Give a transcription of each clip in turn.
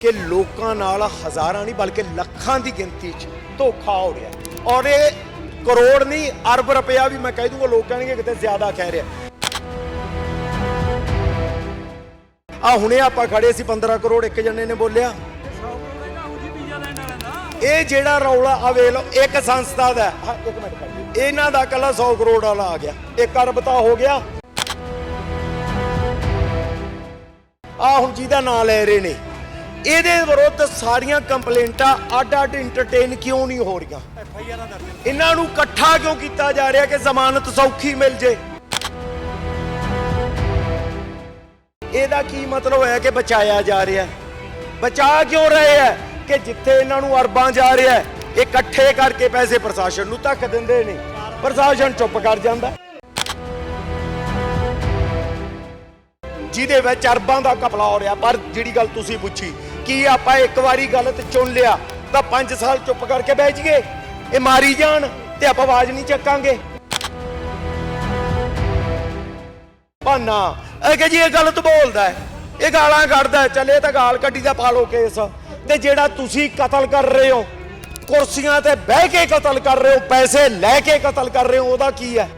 ਕਿ ਲੋਕਾਂ ਨਾਲ ਹਜ਼ਾਰਾਂ ਨਹੀਂ, ਬਲਕਿ ਲੱਖਾਂ ਦੀ ਗਿਣਤੀ 'ਚ ਧੋਖਾ ਹੋ ਰਿਹਾ ਔਰ ਇਹ ਕਰੋੜ ਨਹੀਂ, ਅਰਬ ਰੁਪਇਆ ਵੀ ਮੈਂ ਕਹਿ ਦੂੰਗਾ, ਲੋਕ ਕਹਿਣਗੇ ਕਿਤੇ ਜ਼ਿਆਦਾ ਕਹਿ ਰਿਹਾ। ਆ ਹੁਣੇ ਆਪਾਂ ਖੜੇ ਸੀ 15 ਕਰੋੜ ਇੱਕ ਜਣੇ ਨੇ ਬੋਲਿਆ। ਇਹ ਜਿਹੜਾ ਰੌਲਾ ਆ ਵੇਖ ਲਓ, ਇੱਕ ਸੰਸਥਾ ਦਾ ਹਾਂ। ਇੱਕ ਮਿੰਟ ਇਹਨਾਂ ਦਾ ਕੱਲਾ 100 ਕਰੋੜ ਵਾਲਾ ਆ ਗਿਆ। ਇੱਕ ਅਰਬ ਤਾਂ ਹੋ ਗਿਆ। ਆ ਹੁਣ ਜਿਹਦਾ ਨਾਂ ਲੈ ਰਹੇ ਨੇ ਇਹਦੇ ਵਿਰੁੱਧ ਸਾਰੀਆਂ ਕੰਪਲੇਂਟਾਂ ਅੱਡ ਅੱਡ ਇੰਟਰਟੇਨ ਕਿਉਂ ਨਹੀਂ ਹੋ ਰਹੀਆਂ? ਇਹਨਾਂ ਨੂੰ ਇਕੱਠਾ ਕਿਉਂ ਕੀਤਾ ਜਾ ਰਿਹਾ ਕਿ ਜ਼ਮਾਨਤ ਸੌਖੀ ਮਿਲ ਜੇ? ਇਹਦਾ ਕੀ ਮਤਲਬ ਹੈ ਕਿ ਬਚਾਇਆ ਜਾ ਰਿਹਾ ਹੈ? ਬਚਾ ਕਿਉਂ ਰਹੇ ਹੈ ਕਿ ਜਿੱਥੇ ਇਹਨਾਂ ਨੂੰ ਅਰਬਾਂ ਜਾ ਰਿਹਾ ਹੈ, ਇਹ ਇਕੱਠੇ ਕਰਕੇ ਪੈਸੇ ਪ੍ਰਸ਼ਾਸਨ ਨੂੰ ਧੱਕ ਦਿੰਦੇ ਨੇ? ਪ੍ਰਸ਼ਾਸਨ ਚੁੱਪ ਕਰ ਜਾਂਦਾ ਜਿਹਦੇ ਵਿੱਚ ਅਰਬਾਂ ਦਾ ਘਪਲਾ ਹੋ ਰਿਹਾ, ਪਰ ਜਿਹੜੀ ਗੱਲ ਤੁਸੀਂ ਪੁੱਛੀ ਕੀ ਆਪਾਂ ਇੱਕ ਵਾਰੀ ਗਲਤ ਚੁਣ ਲਿਆ, ਤਾਂ 5 ਸਾਲ ਚੁੱਪ ਕਰਕੇ ਬਹਿ ਜਾਈਏ। ਇਹ ਮਾਰੀ ਜਾਣ ਤੇ ਆਪਾਂ ਆਵਾਜ਼ ਨਹੀਂ ਚੱਕਾਂਗੇ। ਭਾਨਾ, ਇਹ ਕਿ ਜੀ ਇਹ ਗਲਤ ਬੋਲਦਾ ਹੈ? ਇਹ ਗਾਲਾਂ ਕੱਢਦਾ ਹੈ। ਚੱਲੇ ਤਾਂ ਗਾਲ ਕੱਢੀ ਦਾ ਪਾ ਲਓ ਕੇਸ। ਤੇ ਜਿਹੜਾ ਤੁਸੀਂ ਕਤਲ ਕਰ ਰਹੇ ਹੋ, ਕੁਰਸੀਆਂ ਤੇ ਬਹਿ ਕੇ ਕਤਲ ਕਰ ਰਹੇ ਹੋ, ਪੈਸੇ ਲੈ ਕੇ ਕਤਲ ਕਰ ਰਹੇ ਹੋ, ਉਹਦਾ ਕੀ ਹੈ?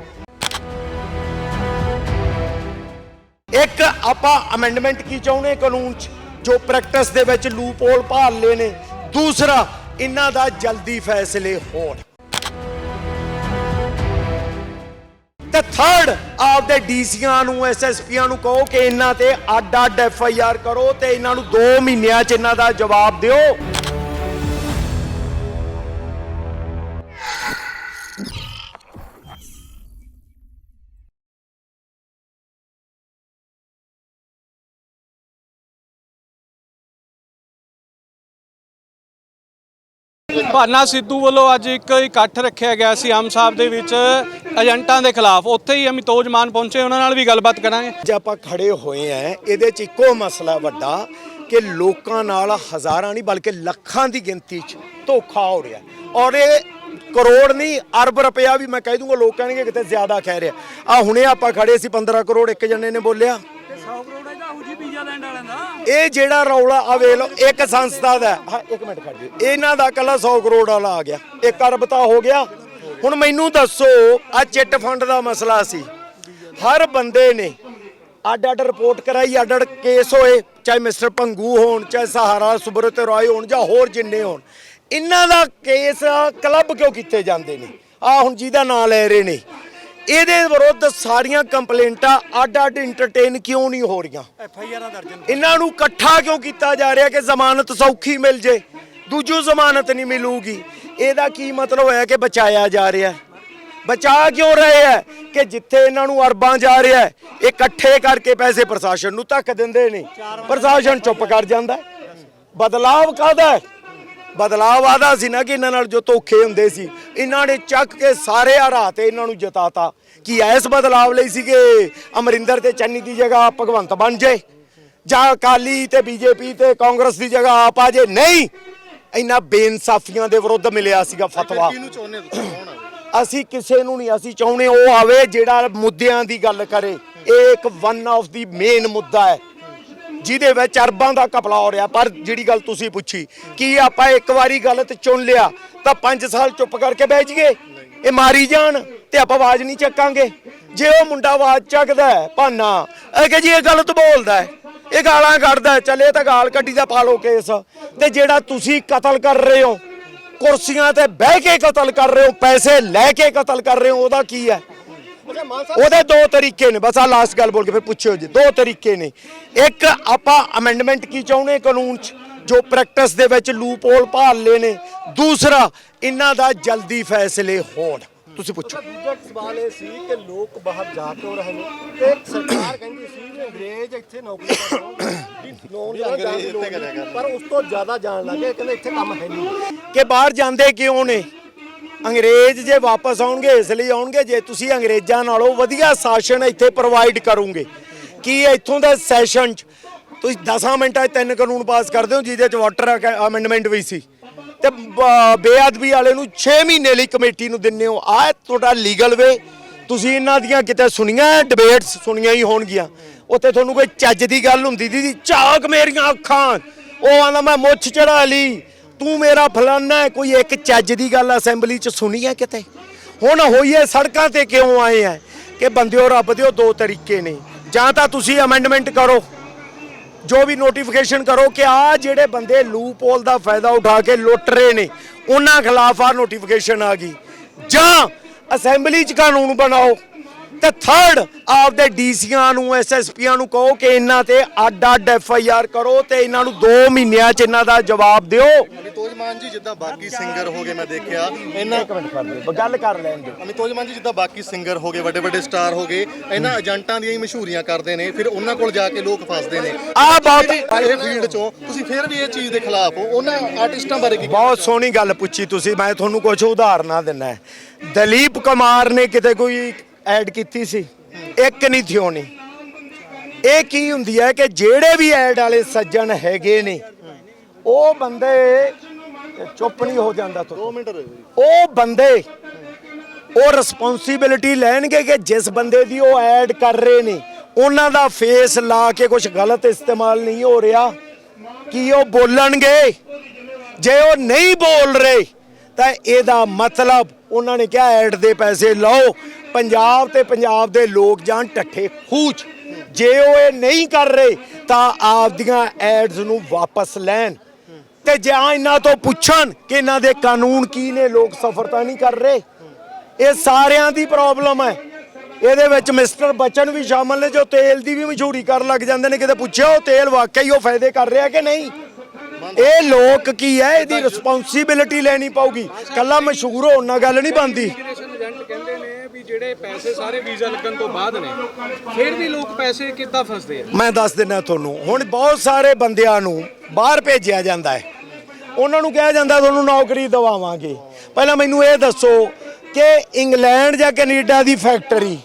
ਇੱਕ ਆਪਾਂ ਅਮੈਂਡਮੈਂਟ ਕੀ ਚਾਹੁੰਦੇ ਕਾਨੂੰਨ 'ਚ? ਜੋ ਪ੍ਰੈਕਟਿਸ ਦੇ ਵਿੱਚ ਲੂਪਹੋਲ ਭਾਲ ਲਏ ਨੇ, ਦੂਸਰਾ ਇਹਨਾਂ ਦਾ ਜਲਦੀ ਫੈਸਲੇ ਹੋਣ। ਤੇ ਥਰਡ ਆਪਦੇ ਡੀਸੀਆਂ ਨੂੰ ਐਸਐਸਪੀਆਂ ਨੂੰ ਕਹੋ ਕਿ ਇਹਨਾਂ ਤੇ ਅੱਡ ਅੱਡ ਐਫ ਆਈ ਆਰ ਕਰੋ ਤੇ ਇਹਨਾਂ ਨੂੰ 2 ਮਹੀਨਿਆਂ 'ਚ ਇਹਨਾਂ ਦਾ ਜਵਾਬ ਦਿਓ। ਭਾਨਾ ਸਿੱਧੂ ਵੱਲੋਂ ਅੱਜ ਇੱਕ ਇਕੱਠ ਰੱਖਿਆ ਗਿਆ ਸੀ ਆਮ ਸਾਹਿਬ ਦੇ ਵਿੱਚ ਏਜੰਟਾਂ ਦੇ ਖਿਲਾਫ। ਉੱਥੇ ਹੀ ਅਮਿਤੋਜ ਮਾਨ ਪਹੁੰਚੇ, ਉਹਨਾਂ ਨਾਲ ਵੀ ਗੱਲਬਾਤ ਕਰਾਂਗੇ। ਜੇ ਆਪਾਂ ਖੜੇ ਹੋਏ ਆ ਇਹਦੇ 'ਚ ਇੱਕੋ ਮਸਲਾ ਵੱਡਾ ਕਿ ਲੋਕਾਂ ਨਾਲ ਹਜ਼ਾਰਾਂ ਨਹੀਂ, ਬਲਕਿ ਲੱਖਾਂ ਦੀ ਗਿਣਤੀ 'ਚ ਧੋਖਾ ਹੋ ਰਿਹਾ। ਔਰ ਇਹ ਕਰੋੜ ਨਹੀਂ, ਅਰਬ ਰੁਪਇਆ ਵੀ ਮੈਂ ਕਹਿ ਦੂੰਗਾ, ਲੋਕ ਕਹਿਣਗੇ ਕਿਤੇ ਜ਼ਿਆਦਾ ਕਹਿ ਰਿਹਾ। ਆ ਹੁਣੇ ਆਪਾਂ ਖੜੇ ਸੀ 15 ਕਰੋੜ ਇੱਕ ਜਣੇ ਨੇ ਬੋਲਿਆ 100 ਕਰੋੜ ਇਹਦਾ ਉਹ ਜੀ ਪੀਜ਼ਾ ਲੈਂਡ ਵਾਲਿਆਂ ਦਾ ਇਹ ਜਿਹੜਾ ਰੌਲਾ ਆ ਵੇਖ ਲਓ ਇੱਕ ਸੰਸਥਾ ਦਾ ਹੈ। ਹਾਂ ਇੱਕ ਮਿੰਟ ਖੜ ਜਾਓ। ਇਹਨਾਂ ਦਾ ਕੱਲਾ 100 ਕਰੋੜ ਵਾਲਾ ਆ ਗਿਆ। ਇੱਕ ਅਰਬ ਤਾਂ ਹੋ ਗਿਆ। ਹੁਣ ਮੈਨੂੰ ਦੱਸੋ ਆ ਚਿੱਟ ਫੰਡ ਦਾ ਮਸਲਾ ਸੀ। ਹਰ ਬੰਦੇ ਨੇ ਅੱਡ ਅੱਡ ਰਿਪੋਰਟ ਕਰਾਈ ਅੱਡ ਅੱਡ ਕੇਸ ਹੋਏ ਚਾਹੇ ਮਿਸਟਰ ਭੰਗੂ ਹੋਣ ਚਾਹੇ ਸਹਾਰਾ ਸੁਬਰਤ ਰਾਏ ਹੋਣ ਜਾਂ ਹੋਰ ਜਿੰਨੇ ਹੋਣ। ਇਹਨਾਂ ਦਾ ਕੇਸ ਕਲੱਬ ਕਿਉਂ ਕੀਤੇ ਜਾਂਦੇ ਨੇ? ਆ ਹੁਣ ਜਿਹਦਾ ਨਾਂ ਲੈ ਰਹੇ ਨੇ। ਇਹਦੇ ਵਿਰੁੱਧ ਸਾਰੀਆਂ ਕੰਪਲੇਂਟਾਂ ਅੱਡ ਅੱਡ ਇੰਟਰਟੇਨ ਕਿਉਂ ਨਹੀਂ ਹੋ ਰਹੀਆਂ? ਐਫ ਆਈ ਆਰਾਂ ਦਰਜ ਇਹਨਾਂ ਨੂੰ ਇਕੱਠਾ ਕਿਉਂ ਕੀਤਾ ਜਾ ਰਿਹਾ ਕਿ ਜ਼ਮਾਨਤ ਸੌਖੀ ਮਿਲ ਜੇ? ਦੂਜੂ ਜ਼ਮਾਨਤ ਨਹੀਂ ਮਿਲੂਗੀ। ਇਹਦਾ ਕੀ ਮਤਲਬ ਹੈ ਕਿ ਬਚਾਇਆ ਜਾ ਰਿਹਾ ਬਚਾ ਕਿਉਂ ਰਹੇ ਹੈ ਕਿ ਜਿੱਥੇ ਇਹਨਾਂ ਨੂੰ ਅਰਬਾਂ ਜਾ ਰਿਹਾ ਹੈ ਇਹ ਇਕੱਠੇ ਕਰਕੇ ਪੈਸੇ ਪ੍ਰਸ਼ਾਸਨ ਨੂੰ ਧੱਕ ਦਿੰਦੇ ਨੇ? ਪ੍ਰਸ਼ਾਸਨ ਚੁੱਪ ਕਰ ਜਾਂਦਾ ਹੈ। ਬਦਲਾਵ ਕਾਹਦਾ ਹੈ? ਬਦਲਾਵ ਆਦਾ ਸੀ ਨਾ ਕਿ ਇਹਨਾਂ ਨਾਲ ਜੋ ਧੋਖੇ ਹੁੰਦੇ ਸੀ ਇਹਨਾਂ ਨੇ ਚੱਕ ਕੇ ਸਾਰੇ ਹਰਾ ਤੇ ਇਹਨਾਂ ਨੂੰ ਜਿਤਾਤਾ। ਕੀ ਐਸ ਬਦਲਾਵ ਲਈ ਸੀ ਕਿ ਅਮਰਿੰਦਰ ਤੇ ਚੰਨੀ ਦੀ ਜਗ੍ਹਾ ਭਗਵੰਤ ਬਣ ਜੇ? ਜਾਂ ਅਕਾਲੀ ਤੇ ਬੀਜੇਪੀ ਤੇ ਕਾਂਗਰਸ ਦੀ ਜਗ੍ਹਾ ਆਪ ਆ ਜੇ? ਨਹੀਂ! ਇਹਨਾਂ ਬੇਇਨਸਾਫੀਆਂ ਦੇ ਵਿਰੁੱਧ ਮਿਲਿਆ ਸੀਗਾ ਫਤਵਾ। ਅਸੀਂ ਕਿਸੇ ਨੂੰ ਨਹੀਂ ਅਸੀਂ ਚਾਹੁੰਦੇ ਉਹ ਆਵੇ ਜਿਹੜਾ ਮੁੱਦਿਆਂ ਦੀ ਗੱਲ ਕਰੇ। ਇਹ ਇੱਕ ਵਨ ਆਫ ਦੀ ਮੇਨ ਮੁੱਦਾ ਹੈ। ਜਿਹਦੇ ਵਿੱਚ ਅਰਬਾਂ ਦਾ ਕਪਲਾ ਹੋ ਰਿਹਾ। ਪਰ ਜਿਹੜੀ ਗੱਲ ਤੁਸੀਂ ਪੁੱਛੀ, ਕੀ ਆਪਾਂ ਇੱਕ ਵਾਰੀ ਗਲਤ ਚੁਣ ਲਿਆ, ਤਾਂ 5 ਸਾਲ ਚੁੱਪ ਕਰਕੇ ਬਹਿ ਜਾਈਏ? ਇਹ ਮਾਰੀ ਜਾਣ ਤੇ ਆਪਾਂ ਆਵਾਜ਼ ਨਹੀਂ ਚੱਕਾਂਗੇ। ਜੇ ਉਹ ਮੁੰਡਾ ਆਵਾਜ਼ ਚੱਕਦਾ ਭਾਨਾ ਇਹ ਕਿ ਜੀ ਇਹ ਗਲਤ ਬੋਲਦਾ ਹੈ, ਇਹ ਗਾਲਾਂ ਕੱਢਦਾ ਹੈ, ਚੱਲੇ ਤਾਂ ਗਾਲ ਕੱਢੀ ਦਾ ਪਾ ਲਓ ਕੇਸ। ਤੇ ਜਿਹੜਾ ਤੁਸੀਂ ਕਤਲ ਕਰ ਰਹੇ ਹੋ, ਕੁਰਸੀਆਂ ਤੇ ਬਹਿ ਕੇ ਕਤਲ ਕਰ ਰਹੇ ਹੋ, ਪੈਸੇ ਲੈ ਕੇ ਕਤਲ ਕਰ ਰਹੇ ਹੋ, ਉਹਦਾ ਕੀ ਹੈ? ਉਹਦੇ ਦੋ ਤਰੀਕੇ ਨੇ ਬਸ ਆ ਲਾਸਟ ਗੱਲ ਬੋਲ ਕੇ ਫਿਰ ਪੁੱਛਿਓ ਜੀ ਦੋ ਤਰੀਕੇ ਨੇ। ਇੱਕ ਆਪਾਂ ਅਮੈਂਡਮੈਂਟ ਕੀ ਚਾਹੁੰਦੇ ਕਾਨੂੰਨ 'ਚ? ਜੋ ਪ੍ਰੈਕਟਿਸ ਦੇ ਵਿੱਚ ਲੂਪਹੋਲ ਭਾਲ ਲਏ ਨੇ। ਦੂਸਰਾ ਇਹਨਾਂ ਦਾ ਜਲਦੀ ਫੈਸਲੇ ਹੋਣ। ਤੁਸੀਂ ਪੁੱਛੋ। ਦੂਜਾ ਸਵਾਲ ਇਹ ਸੀ ਕਿ ਲੋਕ ਬਾਹਰ ਜਾ ਕਿਉਂ ਰਹੇ ਨੇ? ਤੇ ਸਰਕਾਰ ਕਹਿੰਦੀ ਸੀ ਵੀ ਅੰਗਰੇਜ਼ ਇੱਥੇ ਨੌਕਰੀ ਕਰਨਗੇ ਨੌਜਵਾਨ ਜਾਣ ਦੀ ਲੋੜ ਨਹੀਂ। ਪਰ ਉਸ ਤੋਂ ਜ਼ਿਆਦਾ ਜਾਣ ਲੱਗੇ ਕਹਿੰਦੇ ਇੱਥੇ ਕੰਮ ਹੈ ਨਹੀਂ। ਕਿ ਬਾਹਰ ਜਾਂਦੇ ਕਿਉਂ ਨੇ? ਅੰਗਰੇਜ਼ ਜੇ ਵਾਪਸ ਆਉਣਗੇ, ਇਸ ਲਈ ਆਉਣਗੇ, ਜੇ ਤੁਸੀਂ ਅੰਗਰੇਜ਼ਾਂ ਨਾਲੋਂ ਵਧੀਆ ਸ਼ਾਸਨ ਇੱਥੇ ਪ੍ਰੋਵਾਈਡ ਕਰੋਗੇ। ਕੀ ਇੱਥੋਂ ਦੇ ਸੈਸ਼ਨ 'ਚ? ਤੁਸੀਂ 10 ਮਿੰਟਾਂ 'ਚ ਤਿੰਨ ਕਾਨੂੰਨ ਪਾਸ ਕਰਦੇ ਹੋ, ਜਿਹਦੇ 'ਚ ਵਾਟਰ ਅਮੈਂਡਮੈਂਟ ਵੀ ਸੀ। ਤੇ ਬੇਅਦਬੀ ਵਾਲੇ ਨੂੰ 6 ਮਹੀਨੇ ਲਈ ਕਮੇਟੀ ਨੂੰ ਦਿੰਨੇ ਹੋ। ਆ ਤੁਹਾਡਾ ਲੀਗਲ ਵੇ ਤੁਸੀਂ ਇਹਨਾਂ ਦੀਆਂ ਕਿਤੇ ਸੁਣੀਆਂ ਡਿਬੇਟਸ ਸੁਣੀਆਂ ਹੀ ਹੋਣਗੀਆਂ। ਉੱਥੇ ਤੁਹਾਨੂੰ ਕੋਈ ਚੱਜ ਦੀ ਗੱਲ ਹੁੰਦੀ ਦੀ ਝਾਕ ਮੇਰੀਆਂ ਅੱਖਾਂ। ਉਹ ਆਂਦਾ ਮੈਂ ਮੁੱਛ ਚੜਾ ਲਈ। ਤੂੰ ਮੇਰਾ ਫਲਾਨਾ ਕੋਈ ਇੱਕ ਚੱਜ ਦੀ ਗੱਲ ਅਸੈਂਬਲੀ 'ਚ ਸੁਣੀ ਹੈ ਕਿਤੇ? ਹੁਣ ਹੋਈਏ ਸੜਕਾਂ ਤੇ ਕਿਉਂ ਆਏ ਆ ਕਿ ਬੰਦਿਓ ਰੱਬ ਦਿਓ ਦੋ ਤਰੀਕੇ ਨੇ। ਜਾਂ ਤਾਂ ਤੁਸੀਂ ਅਮੈਂਡਮੈਂਟ ਕਰੋ। ਜੋ ਵੀ ਨੋਟੀਫਿਕੇਸ਼ਨ ਕਰੋ ਕਿ ਆ ਜਿਹੜੇ ਬੰਦੇ ਲੂਪਹੋਲ ਦਾ ਫਾਇਦਾ ਉਠਾ ਕੇ ਲੁੱਟ ਰਹੇ ਨੇ, ਉਹਨਾਂ ਖਿਲਾਫ ਆ ਨੋਟੀਫਿਕੇਸ਼ਨ ਆ ਗਈ। ਜਾਂ ਅਸੈਂਬਲੀ 'ਚ ਕਾਨੂੰਨ ਬਣਾਓ। ਤੇ ਥਰਡ ਆਪਦੇ ਡੀਸੀਆਂ ਨੂੰ ਐਸਐਸਪੀਆਂ ਨੂੰ ਕਹੋ ਕਿ ਇਹਨਾਂ ਤੇ ਅੱਡ ਅੱਡ ਐਫਆਈਆਰ ਕਰੋ ਤੇ ਇਹਨਾਂ ਨੂੰ 2 ਮਹੀਨਿਆਂ 'ਚ ਇਹਨਾਂ ਦਾ ਜਵਾਬ ਦਿਓ। ਅਮਿਤੋਜ ਮਾਨ ਜੀ ਜਿੱਦਾਂ ਬਾਕੀ ਸਿੰਗਰ ਹੋ ਗਏ ਮੈਂ ਦੇਖਿਆ ਇਹਨਾਂ ਇੱਕ ਮਿੰਟ ਕਰ ਦਿਓ ਗੱਲ ਕਰ ਲੈਣ ਦਿਓ। ਅਮਿਤੋਜ ਮਾਨ ਜੀ ਜਿੱਦਾਂ ਬਾਕੀ ਸਿੰਗਰ ਹੋ ਗਏ ਵੱਡੇ ਵੱਡੇ ਸਟਾਰ ਹੋ ਗਏ ਇਹਨਾਂ ਏਜੰਟਾਂ ਦੀਆਂ ਹੀ ਮਸ਼ਹੂਰੀਆਂ ਕਰਦੇ ਨੇ ਫਿਰ ਉਹਨਾਂ ਕੋਲ ਜਾ ਕੇ ਲੋਕ ਫਸਦੇ ਨੇ। ਆ ਬਹੁਤ ਇਹ ਫੀਲਡ ਚੋਂ ਤੁਸੀਂ ਫਿਰ ਵੀ ਇਹ ਚੀਜ਼ ਦੇ ਖਿਲਾਫ ਹੋ ਉਹਨਾਂ ਆਰਟਿਸਟਾਂ ਬਾਰੇ ਕੀ ਬਹੁਤ ਸੋਹਣੀ ਗੱਲ ਪੁੱਛੀ ਤੁਸੀਂ ਮੈਂ ਤੁਹਾਨੂੰ ਕੁਝ ਉਦਾਹਰਨਾਂ ਹੈ। ਦਲੀਪ ਕੁਮਾਰ ਨੇ ਕਿਤੇ ਕੋਈ ਐਡ ਕੀਤੀ ਸੀ। ਇੱਕ ਨਹੀਂ ਥਿਓ ਨਹੀਂ। ਇਹ ਕੀ ਹੁੰਦੀ ਹੈ ਕਿ ਜਿਹੜੇ ਵੀ ਐਡ ਵਾਲੇ ਸੱਜਣ ਹੈਗੇ ਨੇ ਉਹ ਬੰਦੇ ਚੁੱਪ ਨਹੀਂ ਹੋ ਜਾਂਦਾ ਤੂੰ 2 ਮਿੰਟ ਉਹ ਬੰਦੇ ਉਹ ਰਿਸਪੌਂਸਿਬਿਲਿਟੀ ਲੈਣਗੇ ਕਿ ਜਿਸ ਬੰਦੇ ਦੀ ਉਹ ਐਡ ਕਰ ਰਹੇ ਨੇ ਉਹਨਾਂ ਦਾ ਫੇਸ ਲਾ ਕੇ ਕੁਝ ਗਲਤ ਇਸਤੇਮਾਲ ਨਹੀਂ ਹੋ ਰਿਹਾ ਕੀ ਉਹ ਬੋਲਣਗੇ? ਜੇ ਉਹ ਨਹੀਂ ਬੋਲ ਰਹੇ ਤਾਂ ਇਹਦਾ ਮਤਲਬ ਉਹਨਾਂ ਨੇ ਕਿਹਾ ਐਡ ਦੇ ਪੈਸੇ ਲਓ ਪੰਜਾਬ ਤੇ ਪੰਜਾਬ ਦੇ ਲੋਕ ਜਾਣ ਟੱਠੇ ਖੂਚ। ਜੇ ਉਹ ਇਹ ਨਹੀਂ ਕਰ ਰਹੇ, ਤਾਂ ਆਪਦੀਆਂ ਐਡਸ ਨੂੰ ਵਾਪਸ ਲੈਣ। ਤੇ ਜਾਂ ਇਹਨਾਂ ਤੋਂ ਪੁੱਛਣ ਕਿ ਇਹਨਾਂ ਦੇ ਕਾਨੂੰਨ ਕੀ ਨੇ, ਲੋਕ ਸਫਰ ਤਾਂ ਨਹੀਂ ਕਰ ਰਹੇ। ਇਹ ਸਾਰਿਆਂ ਦੀ ਪ੍ਰੋਬਲਮ ਹੈ। ਇਹਦੇ ਵਿੱਚ ਮਿਸਟਰ ਬਚਨ ਵੀ ਸ਼ਾਮਲ ਨੇ, ਜੋ ਤੇਲ ਦੀ ਵੀ ਮਸ਼ਹੂਰੀ ਕਰਨ ਲੱਗ ਜਾਂਦੇ ਨੇ, ਕਿਤੇ ਪੁੱਛਿਆ ਉਹ ਤੇਲ ਵਾਕਈ ਉਹ ਫਾਇਦੇ ਕਰ ਰਿਹਾ ਕਿ ਨਹੀਂ? ਇਹ ਲੋਕ ਕੀ ਹੈ? ਇਹਦੀ ਰਿਸਪੌਂਸਿਬਿਲਿਟੀ ਲੈਣੀ ਪਊਗੀ। ਕੱਲਾ ਮਸ਼ਹੂਰ ਹੋਣ ਨਾਲ ਗੱਲ ਨਹੀਂ ਬਣਦੀ ਇਮੀਗ੍ਰੇਸ਼ਨ ਏਜੰਟ ਕਹਿੰਦੇ ਨੇ ਵੀ ਜਿਹੜੇ ਪੈਸੇ ਸਾਰੇ ਵੀਜ਼ਾ ਲੱਗਣ ਤੋਂ ਬਾਅਦ ਨੇ, ਫਿਰ ਵੀ ਲੋਕ ਪੈਸੇ ਕਿੱਦਾਂ ਫਸਦੇ ਆ? ਮੈਂ ਦੱਸ ਦਿੰਦਾ ਤੁਹਾਨੂੰ, ਹੁਣ ਬਹੁਤ ਸਾਰੇ ਬੰਦਿਆਂ ਨੂੰ ਬਾਹਰ ਭੇਜਿਆ ਜਾਂਦਾ ਹੈ। ਉਹਨਾਂ ਨੂੰ ਕਿਹਾ ਜਾਂਦਾ, ਤੁਹਾਨੂੰ ਨੌਕਰੀ ਦਵਾਵਾਂਗੇ। ਪਹਿਲਾਂ ਮੈਨੂੰ ਇਹ ਦੱਸੋ ਕਿ ਇੰਗਲੈਂਡ ਜਾਂ ਕੈਨੇਡਾ ਦੀ ਫੈਕਟਰੀ,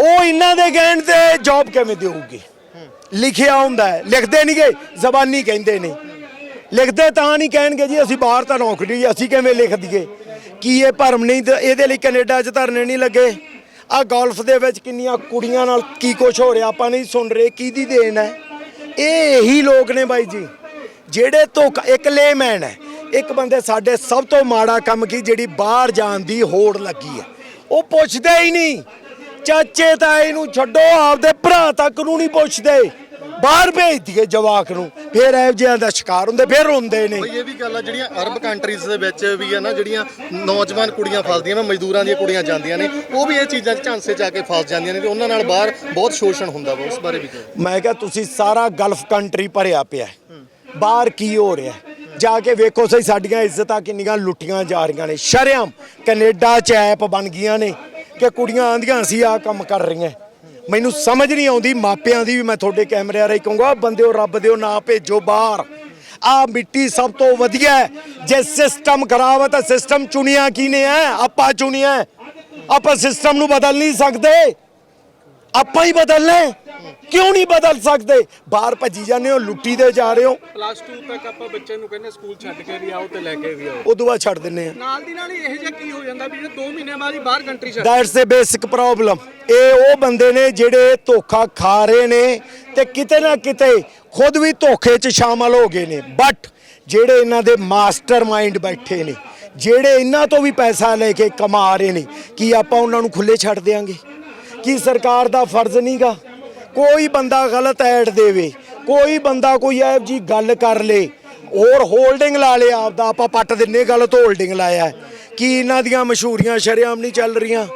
ਉਹ ਇਹਨਾਂ ਦੇ ਕਹਿਣ ਤੇ ਜੌਬ ਕਿਵੇਂ ਦੇਊਗੀ? ਲਿਖਿਆ ਹੁੰਦਾ ਹੈ। ਲਿਖਦੇ ਨਹੀਂਗੇ ਜ਼ਬਾਨੀ ਕਹਿੰਦੇ ਨੇ। ਲਿਖਦੇ ਤਾਂ ਨਹੀਂ ਕਹਿਣਗੇ ਜੀ, ਅਸੀਂ ਬਾਹਰ ਤਾਂ ਨੌਕਰੀ ਅਸੀਂ ਕਿਵੇਂ ਲਿਖ ਦਈਏ? ਕੀ ਇਹ ਭਰਮ ਨਹੀਂ ਤੇ ਇਹਦੇ ਲਈ ਕੈਨੇਡਾ 'ਚ ਧਰਨੇ ਨਹੀਂ ਲੱਗੇ? ਆ ਗੋਲਫ ਦੇ ਵਿੱਚ ਕਿੰਨੀਆਂ ਕੁੜੀਆਂ ਨਾਲ ਕੀ ਕੁਝ ਹੋ ਰਿਹਾ? ਆਪਾਂ ਨਹੀਂ ਸੁਣ ਰਹੇ, ਕਿਹਦੀ ਦੇਣ ਹੈ? ਇਹ ਇਹੀ ਲੋਕ ਨੇ ਬਾਈ ਜੀ, ਜਿਹੜੇ ਧੋਖਾ, ਇੱਕ ਲੇਮੈਨ ਹੈ। ਇੱਕ ਬੰਦੇ ਸਾਡੇ ਸਭ ਤੋਂ ਮਾੜਾ ਕੰਮ ਕੀ, ਜਿਹੜੀ ਬਾਹਰ ਜਾਣ ਦੀ ਹੋੜ ਲੱਗੀ ਹੈ। ਉਹ ਪੁੱਛਦੇ ਹੀ ਨਹੀਂ। ਚਾਚੇ ਤਾਏ ਨੂੰ ਛੱਡੋ, ਆਪਦੇ ਭਰਾ ਤੱਕ ਨੂੰ ਨਹੀਂ ਪੁੱਛਦੇ। ਬਾਹਰ ਭੇਜ ਦਈਏ ਜਵਾਕ ਨੂੰ ਫਿਰ ਇਹੋ ਜਿਹਿਆਂ ਦਾ ਸ਼ਿਕਾਰ ਹੁੰਦੇ ਫਿਰ ਰੋਂਦੇ ਨੇ ਬਈ ਇਹ ਵੀ ਗੱਲ ਆ ਜਿਹੜੀਆਂ ਅਰਬ ਕੰਟਰੀਜ਼ ਦੇ ਵਿੱਚ ਵੀ ਆ ਨਾ ਜਿਹੜੀਆਂ ਨੌਜਵਾਨ ਕੁੜੀਆਂ ਫਸਦੀਆਂ ਨੇ ਮਜ਼ਦੂਰਾਂ ਦੀਆਂ ਕੁੜੀਆਂ ਜਾਂਦੀਆਂ ਨੇ ਉਹ ਵੀ ਇਹ ਚੀਜ਼ਾਂ 'ਚ ਝਾਂਸੇ 'ਚ ਆ ਕੇ ਫਸ ਜਾਂਦੀਆਂ ਨੇ ਤੇ ਉਹਨਾਂ ਨਾਲ ਬਾਹਰ ਬਹੁਤ ਸ਼ੋਸ਼ਣ ਹੁੰਦਾ ਵਾ ਉਸ ਬਾਰੇ ਵੀ ਕਹੋ ਮੈਂ ਕਿਹਾ ਤੁਸੀਂ ਸਾਰਾ ਗਲਫ ਕੰਟਰੀ ਭਰਿਆ ਪਿਆ ਹੈ। ਬਾਹਰ ਕੀ ਹੋ ਰਿਹਾ ਹੈ? ਜਾ ਕੇ ਵੇਖੋ ਸਹੀ ਸਾਡੀਆਂ ਇੱਜ਼ਤਾਂ ਕਿੰਨੀਆਂ ਲੁੱਟੀਆਂ ਜਾ ਰਹੀਆਂ ਨੇ ਸ਼ਰਮ ਕੈਨੇਡਾ ਚ ਐਪ ਬਣ ਗਈਆਂ ਨੇ ਕਿ ਕੁੜੀਆਂ ਆਂਦੀਆਂ ਅਸੀਂ ਆ ਕੰਮ ਕਰ ਰਹੀਆਂ ਮੈਨੂੰ ਸਮਝ ਨਹੀਂ ਆਉਂਦੀ, ਮਾਪਿਆਂ ਦੀ ਵੀ ਮੈਂ ਤੁਹਾਡੇ ਕੈਮਰਿਆਂ ਰਾਹੀਂ ਕਹੂੰਗਾ ਬੰਦਿਓ ਰੱਬ ਦਿਓ, ਨਾ ਭੇਜੋ ਬਾਹਰ। ਆ ਮਿੱਟੀ ਸਭ ਤੋਂ ਵਧੀਆ ਹੈ। ਜੇ ਸਿਸਟਮ ਖਰਾਬ ਹੈ ਤਾਂ ਸਿਸਟਮ ਚੁਣਿਆ ਕਿਨੇ ਹੈ ਆਪਾਂ ਚੁਣਿਆ ਆਪਾਂ ਸਿਸਟਮ ਨੂੰ ਬਦਲ ਨਹੀਂ ਸਕਦੇ। ਆਪਾਂ ਹੀ ਬਦਲਣਾ ਹੈ। ਕਿਉਂ ਨਹੀਂ ਬਦਲ ਸਕਦੇ? ਬਾਹਰ ਭੱਜੀ ਜਾਂਦੇ ਹੋ ਲੁੱਟੀ ਦੇ ਜਾ ਰਹੇ ਹੋ। ਪਲੱਸ 2 ਤੱਕ ਆਪਾਂ ਬੱਚੇ ਨੂੰ ਕਹਿੰਦੇ ਸਕੂਲ ਛੱਡ ਕੇ ਵੀ ਆਓ ਤੇ ਲੈ ਕੇ ਵੀ ਆਓ। ਉਦੋਂ ਬਾਅਦ ਛੱਡ ਦਿੰਨੇ ਆ। ਨਾਲ ਦੀ ਨਾਲ ਹੀ ਇਹ ਜਿਹਾ ਕੀ ਹੋ ਜਾਂਦਾ ਵੀ ਜਿਹੜੇ 2 ਮਹੀਨੇ ਬਾਅਦ ਹੀ ਬਾਹਰ ਕੰਟਰੀ ਛੱਡ ਦੈਟਸ ਦ ਬੇਸਿਕ ਪ੍ਰੋਬਲਮ ਇਹ ਉਹ ਬੰਦੇ ਨੇ ਜਿਹੜੇ ਧੋਖਾ ਖਾ ਰਹੇ ਨੇ ਤੇ ਕਿਤੇ ਨਾ ਕਿਤੇ ਖੁਦ ਵੀ ਧੋਖੇ 'ਚ ਸ਼ਾਮਲ ਹੋ ਗਏ ਨੇ। ਬਟ ਜਿਹੜੇ ਇਹਨਾਂ ਦੇ ਮਾਸਟਰ ਮਾਈਂਡ ਬੈਠੇ ਨੇ ਜਿਹੜੇ ਇਹਨਾਂ ਤੋਂ ਵੀ ਪੈਸਾ ਲੈ ਕੇ ਕਮਾ ਰਹੇ ਨੇ ਕੀ ਆਪਾਂ ਉਹਨਾਂ ਨੂੰ ਖੁੱਲੇ ਛੱਡ ਦੇਾਂਗੇ ਕੀ ਸਰਕਾਰ ਦਾ ਫਰਜ਼ ਨਹੀਂਗਾ ਕੋਈ ਬੰਦਾ ਗਲਤ ਐਡ ਦੇਵੇ, ਕੋਈ ਬੰਦਾ ਕੋਈ ਇਹੋ ਜੀ ਗੱਲ ਕਰ ਲੇ, ਹੋਰ ਹੋਲਡਿੰਗ ਲਾ ਲਿਆ, ਆਪਦਾ ਆਪਾਂ ਪੱਟ ਦਿੰਨੇ ਗਲਤ ਹੋਲਡਿੰਗ ਲਾਇਆ। ਕੀ ਇਹਨਾਂ ਦੀਆਂ ਮਸ਼ਹੂਰੀਆਂ ਸ਼ਰੇਆਮ ਨਹੀਂ ਚੱਲ ਰਹੀਆਂ?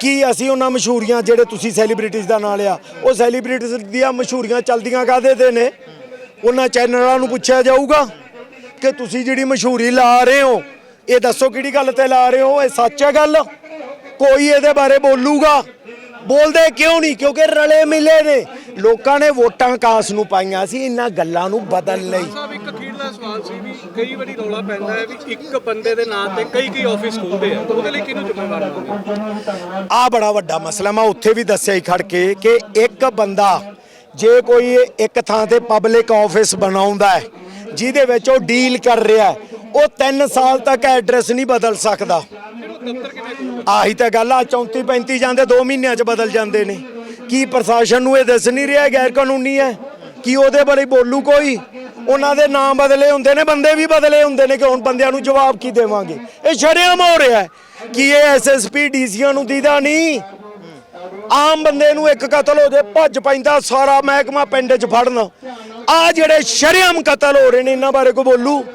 ਕੀ ਅਸੀਂ ਉਹਨਾਂ ਮਸ਼ਹੂਰੀਆਂ ਜਿਹੜੇ ਤੁਸੀਂ ਸੈਲੀਬ੍ਰਿਟੀਜ਼ ਦਾ ਨਾਂ ਲਿਆ, ਉਹ ਸੈਲੀਬ੍ਰਿਟੀਜ਼ ਦੀਆਂ ਮਸ਼ਹੂਰੀਆਂ ਚੱਲਦੀਆਂ ਕਾਦੇ ਤੇ ਨੇ? ਉਹਨਾਂ ਚੈਨਲਾਂ ਨੂੰ ਪੁੱਛਿਆ ਜਾਊਗਾ ਕਿ ਤੁਸੀਂ ਜਿਹੜੀ ਮਸ਼ਹੂਰੀ ਲਾ ਰਹੇ ਹੋ, ਇਹ ਦੱਸੋ ਕਿਹੜੀ ਗੱਲ ਤੇ ਲਾ ਰਹੇ ਹੋ, ਇਹ ਸੱਚ ਹੈ ਗੱਲ? ਕੋਈ ਇਹਦੇ ਬਾਰੇ ਬੋਲੂਗਾ? ਬੋਲਦੇ ਕਿਉਂ ਨਹੀਂ? ਕਿਉਂਕਿ ਰਲੇ ਮਿਲੇ ਨੇ। ਲੋਕਾਂ ਨੇ ਵੋਟਾਂ ਕਾਸ ਨੂੰ ਪਾਈਆਂ ਸੀ ਇਹਨਾਂ ਗੱਲਾਂ ਨੂੰ ਬਦਲ ਲਈ। ਸਾਹਿਬ ਇੱਕ ਅਖੀਰਲਾ ਸਵਾਲ ਸੀ ਵੀ ਕਈ ਵਾਰੀ ਰੌਲਾ ਪੈਂਦਾ ਹੈ ਵੀ ਇੱਕ ਬੰਦੇ ਦੇ ਨਾਂ ਤੇ ਕਈ ਕਈ ਆਫਿਸ ਖੁੱਲਦੇ ਆ ਉਹਦੇ ਲਈ ਕਿਹਨੂੰ ਜ਼ਿੰਮੇਵਾਰ ਹੋਵੇ ਆ ਬੜਾ ਵੱਡਾ ਮਸਲਾ ਮੈਂ ਉੱਥੇ ਵੀ ਦੱਸਿਆ ਹੀ ਖੜ ਕੇ ਕਿ ਇੱਕ ਬੰਦਾ ਜੇ ਕੋਈ ਇੱਕ ਥਾਂ ਤੇ ਪਬਲਿਕ ਆਫਿਸ ਬਣਾਉਂਦਾ ਹੈ ਜਿਹਦੇ ਵਿੱਚ ਉਹ ਡੀਲ ਕਰ ਰਿਹਾ ਉਹ 3 ਸਾਲ ਤੱਕ ਐਡਰੈਸ ਨਹੀਂ ਬਦਲ ਸਕਦਾ। ਫਿਰ ਉਹ ਦਫ਼ਤਰ ਆਹੀ ਤਾਂ ਗੱਲ ਆ 34 35 ਜਾਂਦੇ 2 ਮਹੀਨਿਆਂ 'ਚ ਬਦਲ ਜਾਂਦੇ ਨੇ। ਕੀ ਪ੍ਰਸ਼ਾਸਨ ਨੂੰ ਇਹ ਦੱਸ ਨਹੀਂ ਰਿਹਾ ਗੈਰ ਕਾਨੂੰਨੀ ਹੈ? ਕੀ ਉਹਦੇ ਬਾਰੇ ਬੋਲੂ ਕੋਈ? ਉਹਨਾਂ ਦੇ ਨਾਮ ਬਦਲੇ ਹੁੰਦੇ ਨੇ, ਬੰਦੇ ਵੀ ਬਦਲੇ ਹੁੰਦੇ ਨੇ ਕਿ ਹੁਣ ਬੰਦਿਆਂ ਨੂੰ ਜਵਾਬ ਕੀ ਦੇਵਾਂਗੇ? ਇਹ ਸ਼ਰੇਆਮ ਹੋ ਰਿਹਾ ਹੈ ਕਿ ਇਹ ਐਸਐਸਪੀ ਡੀਸੀਆਂ ਨੂੰ ਦੀਦਾ ਨਹੀਂ। ਆਮ ਬੰਦੇ ਨੂੰ ਇੱਕ ਕਤਲ ਹੋ ਜੇ ਭੱਜ ਪੈਂਦਾ, ਸਾਰਾ ਮਹਿਕਮਾ ਪਿੰਡ 'ਚ ਫੜਨ। ਆ ਜਿਹੜੇ ਸ਼ਰੇਆਮ ਕਤਲ ਹੋ ਰਹੇ ਨੇ, ਇਹਨਾਂ ਬਾਰੇ ਕੋਈ ਬੋਲੂ?